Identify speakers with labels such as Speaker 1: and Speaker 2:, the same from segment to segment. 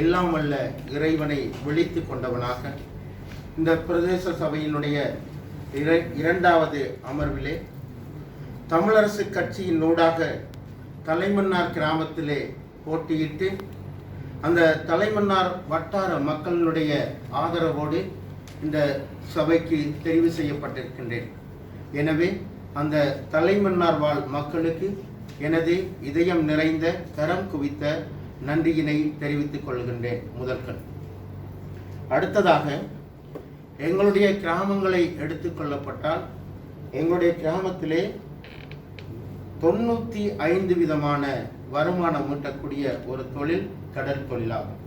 Speaker 1: எல்லாம் வல்ல இறைவனை விழித்து கொண்டவனாக. இந்த பிரதேச சபையினுடைய இர- இரண்டாவது அமர்விலே தமிழரசு கட்சியின் ஊடாக தலைமன்னார் கிராமத்திலே போட்டியிட்டு அந்த தலைமன்னார் வட்டார மக்களினுடைய ஆதரவோடு இந்த சபைக்கு தெரிவு செய்யப்பட்டிருக்கின்றேன். எனவே அந்த தலைமன்னார் வாழ் மக்களுக்கு எனது இதயம் நிறைந்த கரம் குவித்த நன்றியினை தெரிவித்துக் கொள்கின்றேன் முதற்கண். அடுத்ததாக எங்களுடைய கிராமங்களை எடுத்துக்கொள்ளப்பட்டால் எங்களுடைய கிராமத்திலே தொண்ணூற்றி ஐந்து விதமான வருமானம் ஈட்டக்கூடிய ஒரு தொழில் கடல் தொழிலாகும்.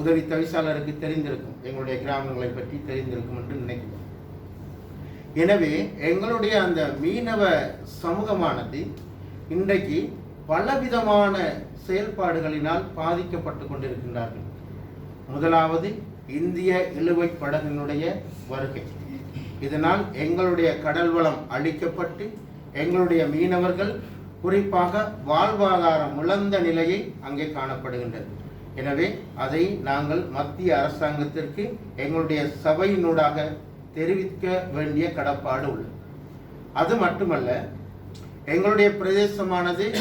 Speaker 1: உதவி தவிசாளருக்கு தெரிந்திருக்கும். எங்களுடைய கிராமங்களை பற்றி தெரிந்திருக்கும் என்று நினைக்கிறோம். எனவே எங்களுடைய அந்த மீனவ சமூகமானது இன்றைக்கு பலவிதமான செயல்பாடுகளினால் பாதிக்கப்பட்டு கொண்டிருக்கின்றார்கள். முதலாவது இந்திய இழுவை படகினுடைய வருகை. இதனால் எங்களுடைய கடல் வளம் அழிக்கப்பட்டு எங்களுடைய மீனவர்கள் குறிப்பாக வாழ்வாதாரம் இழந்த நிலையை அங்கே காணப்படுகின்றது. எனவே அதை நாங்கள் மத்திய அரசாங்கத்திற்கு எங்களுடைய சபையினூடாக தெரிவிக்க வேண்டிய கடப்பாடு உள்ளது. அது மட்டுமல்ல எங்களுடைய பிரதேசமானது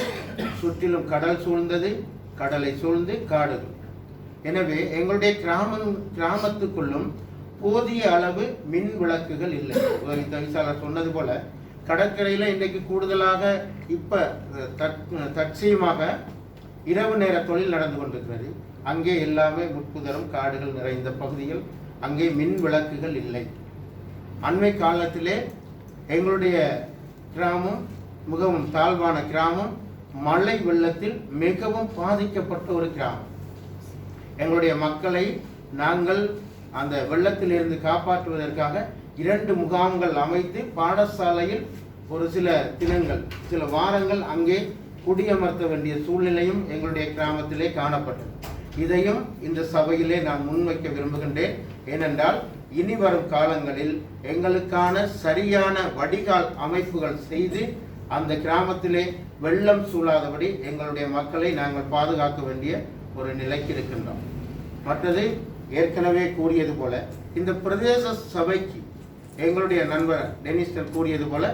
Speaker 1: சுற்றிலும் கடல் சூழ்ந்தது கடலை சூழ்ந்து காடுகள். எனவே எங்களுடைய கிராமம் கிராமத்துக்குள்ளும் போதிய அளவு மின் விளக்குகள் இல்லை. உதவி தவிசாளர் சொன்னது போல கடற்கரையில் இன்றைக்கு கூடுதலாக இப்போ தற்- தற்சயமாக இரவு நேர தொழில் நடந்து கொண்டிருக்கிறது. அங்கே எல்லாமே முட்புதரும் காடுகள் நிறைந்த பகுதிகள். அங்கே மின் விளக்குகள் இல்லை. அண்மை காலத்திலே எங்களுடைய கிராமம் மிகவும் தாழ்வான கிராமம் மழை வெள்ளத்தில் மிகவும் பாதிக்கப்பட்ட ஒரு கிராமம். எங்களுடைய மக்களை நாங்கள் அந்த வெள்ளத்திலிருந்து காப்பாற்றுவதற்காக இரண்டு முகாம்கள் அமைத்து பாடசாலையில் ஒரு சில தினங்கள் சில வாரங்கள் அங்கே குடியமர்த்த வேண்டிய சூழ்நிலையும் எங்களுடைய கிராமத்திலே காணப்பட்டது. இதையும் இந்த சபையிலே நான் முன்வைக்க விரும்புகின்றேன். ஏனென்றால் இனி வரும் காலங்களில் எங்களுக்கான சரியான வடிகால் அமைப்புகள் செய்து அந்த கிராமத்திலே வெள்ளம் சூழாதபடி எங்களுடைய மக்களை நாங்கள் பாதுகாக்க வேண்டிய ஒரு நிலைக்கு இருக்கின்றோம். மற்றது ஏற்கனவே கூறியது போல இந்த பிரதேச சபைக்கு எங்களுடைய நண்பர் டெனிஸ்டர் கூறியது போல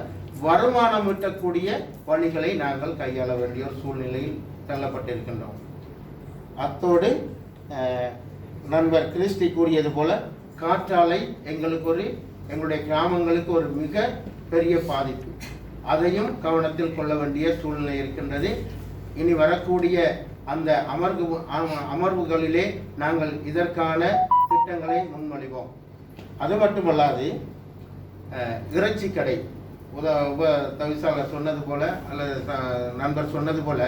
Speaker 1: வருமானம் ஈட்டக்கூடிய வழிகளை நாங்கள் கையாள வேண்டிய ஒரு சூழ்நிலையில் தள்ளப்பட்டிருக்கின்றோம். அத்தோடு நண்பர் கிறிஸ்டி கூறியது போல காற்றாலை எங்களுக்கு ஒரு எங்களுடைய கிராமங்களுக்கு ஒரு மிக பெரிய பாதிப்பு. அதையும் கவனத்தில் கொள்ள வேண்டிய சூழ்நிலை இருக்கின்றது. இனி வரக்கூடிய அந்த அமர்வு அமர்வுகளிலே நாங்கள் இதற்கான திட்டங்களை முன்மொழிவோம். அது மட்டுமல்லாது இறைச்சி கடை. உத உப தவிசாளர் சொன்னது போல அல்லது நண்பர் சொன்னது போல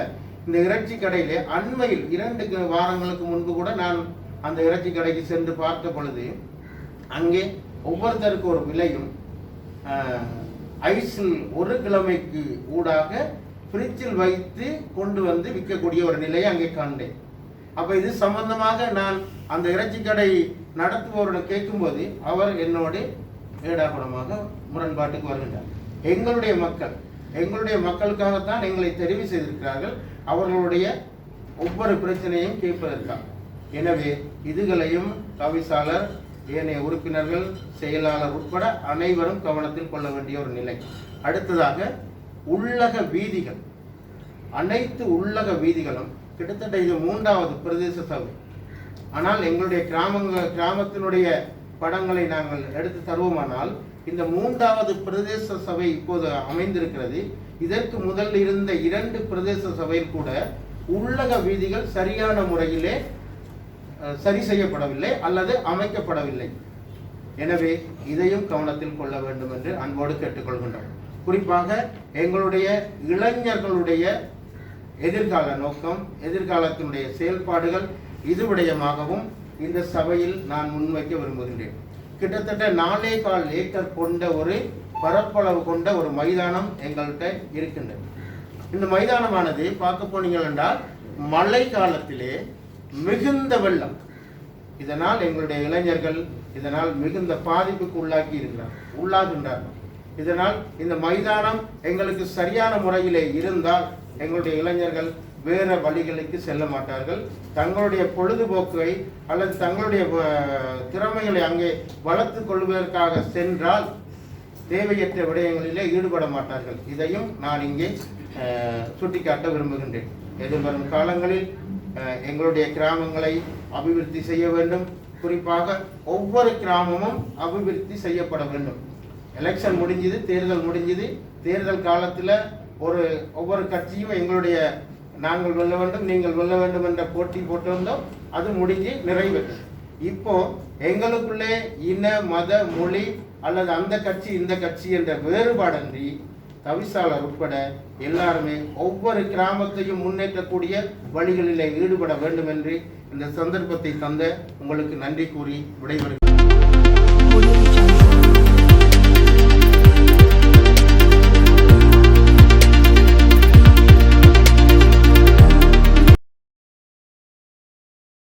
Speaker 1: இந்த இறைச்சி கடையிலே அண்மையில் இரண்டு வாரங்களுக்கு முன்பு கூட நான் அந்த இறைச்சி கடைக்கு சென்று பார்த்த பொழுது அங்கே ஒவ்வொருத்தருக்கு ஒரு விலையும் ஐஸில் ஒரு கிழமைக்கு ஊடாக ஃப்ரிட்ஜில் வைத்து கொண்டு வந்து விற்கக்கூடிய ஒரு நிலையை அங்கே கண்டேன். அப்போ இது சம்பந்தமாக நான் அந்த இறைச்சி கடை நடத்துபவரோட கேட்கும்போது அவர் என்னோடு ஏடாகுடமாக முரண்பாட்டுக்கு வருகின்றார். எங்களுடைய மக்கள் எங்களுடைய மக்களுக்காகத்தான் எங்களை தெரிவு செய்திருக்கிறார்கள். அவர்களுடைய ஒவ்வொரு பிரச்சனையும் கேட்பதற்காக. எனவே இதுகளையும் தவிசாளர் ஏனைய உறுப்பினர்கள் செயலாளர் உட்பட அனைவரும் கவனத்தில் கொள்ள வேண்டிய ஒரு நிலை. அடுத்ததாக உள்ளக வீதிகள். அனைத்து உள்ளக வீதிகளும் கிட்டத்தட்ட இது மூன்றாவது பிரதேச சபை. ஆனால் எங்களுடைய கிராமங்க கிராமத்தினுடைய படங்களை நாங்கள் எடுத்து தருவோமானால் இந்த மூன்றாவது பிரதேச சபை இப்போது அமைந்திருக்கிறது. இதற்கு முதல் இருந்த இரண்டு பிரதேச சபையில் கூட உள்ளக வீதிகள் சரியான முறையிலே சரி செய்யப்படவில்லை அல்லது அமைக்கப்படவில்லை. எனவே இதையும் கவனத்தில் கொள்ள வேண்டும் என்று அன்போடு கேட்டுக்கொள்கின்றோம். குறிப்பாக எங்களுடைய இளைஞர்களுடைய எதிர்கால நோக்கம் எதிர்காலத்தினுடைய செயல்பாடுகள் இது விடயமாகவும் இந்த சபையில் நான் முன்வைக்க விரும்புகின்றேன். கிட்டத்தட்ட நாலே கால் ஏக்கர் கொண்ட ஒரு பரப்பளவு கொண்ட ஒரு மைதானம் எங்கள்கிட்ட இருக்கின்றது. இந்த மைதானமானது பார்க்க போனீங்கள் என்றால் மழை காலத்திலே மிகுந்த வெள்ளம். இதனால் எங்களுடைய இளைஞர்கள் இதனால் மிகுந்த பாதிப்புக்கு உள்ளாக்கி இருக்கிறார். உள்ளாகின்றார்கள். இதனால் இந்த மைதானம் எங்களுக்கு சரியான முறையிலே இருந்தால் எங்களுடைய இளைஞர்கள் வேற வழிகளுக்கு செல்ல மாட்டார்கள். தங்களுடைய பொழுதுபோக்கை அல்லது தங்களுடைய திறமைகளை அங்கே வளர்த்துக் கொள்வதற்காக சென்றால் தேவையற்ற விடயங்களிலே ஈடுபட மாட்டார்கள். இதையும் நான் இங்கே சுட்டிக்காட்ட விரும்புகின்றேன். எதிர்வரும் காலங்களில் எங்களுடைய கிராமங்களை அபிவிருத்தி செய்ய வேண்டும். குறிப்பாக ஒவ்வொரு கிராமமும் அபிவிருத்தி செய்யப்பட வேண்டும். எலெக்ஷன் முடிஞ்சுது தேர்தல் முடிஞ்சுது. தேர்தல் காலத்தில் ஒரு ஒவ்வொரு கட்சியும் எங்களுடைய நாங்கள் வெல்ல வேண்டும் நீங்கள் வெல்ல வேண்டும் என்ற போட்டி போட்டிருந்தோம். அது முடிஞ்சு நிறைவேற்று. இப்போ எங்களுக்குள்ளே இன மத மொழி அல்லது அந்த கட்சி இந்த கட்சி என்ற வேறுபாடன்றி தவிசாளர் உட்பட எல்லாருமே ஒவ்வொரு கிராமத்தையும் முன்னேற்றக்கூடிய வழிகளிலே ஈடுபட வேண்டும் என்று இந்த சந்தர்ப்பத்தை தந்த உங்களுக்கு நன்றி கூறி விடைபெறுகிறேன்.